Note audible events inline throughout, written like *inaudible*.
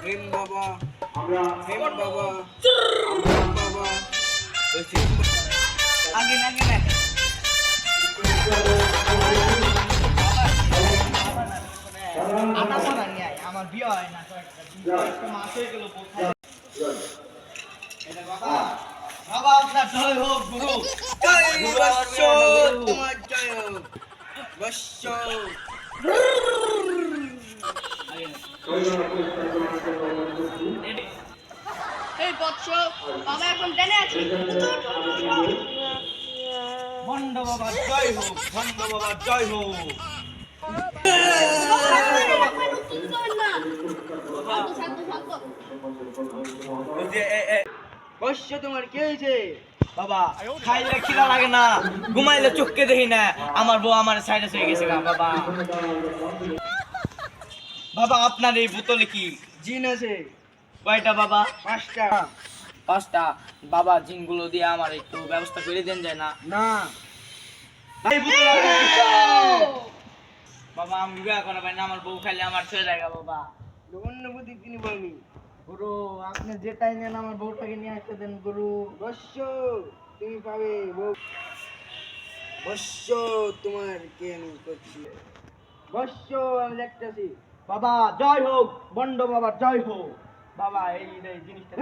হেম বাবা হেম বাবা বাবা আগে আমার বিয়ে হয় না হয়ে জয় হোক গুরু জয় গুরু। তোমার জয় হোক বৎস এই বৎস বাবা এখন জেনে আছে। ভণ্ড বাবা জয় হোক ভণ্ড বাবা জয় হোক। ওই যে, এ, এ, বৎস তোমার কি হয়েছে বাবা খাইলে খিদা লাগে না ঘুমাইলে চোখকে দেখি না। আমার বউ আমার সাইডে হয়ে গেছে বাবা। বাবা আপনার এই বোতলে কি? জিন আছে। কয়টা বাবা? পাঁচটা। পাঁচটা? বাবা জিনগুলো দিয়ে আমার একটু ব্যবস্থা করে দেন যায় না? না। এই বোতলে বাবা আমি বিবাহ করা পাই না আমার বউ খাইলে আমার ছেড়ে যায় বাবা। অন্য বুদ্ধি তিনি বলবি। গুরু আপনি যেটাই নেন আমার বউটাকে নিয়ে আসতে দেন গুরু। বৎস তুমি পাবে বউ- বৎস তোমার কে আমি করছি? বৎস আমি দেখতেছি। বাবা জয় হোক বন্ড বাবা জয় হোক। বাবা এই এই জিনিসটা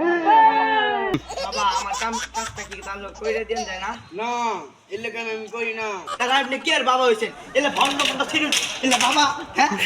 বাবা আমার কাম কাজটা কি তাহলে কইরে দেন যায় না? না এলে কেন আমি করি না? তাহলে আপনি কি আর বাবা হইছেন? এলে ভন্ড ছিল এলে বাবা হ্যাঁ। *laughs*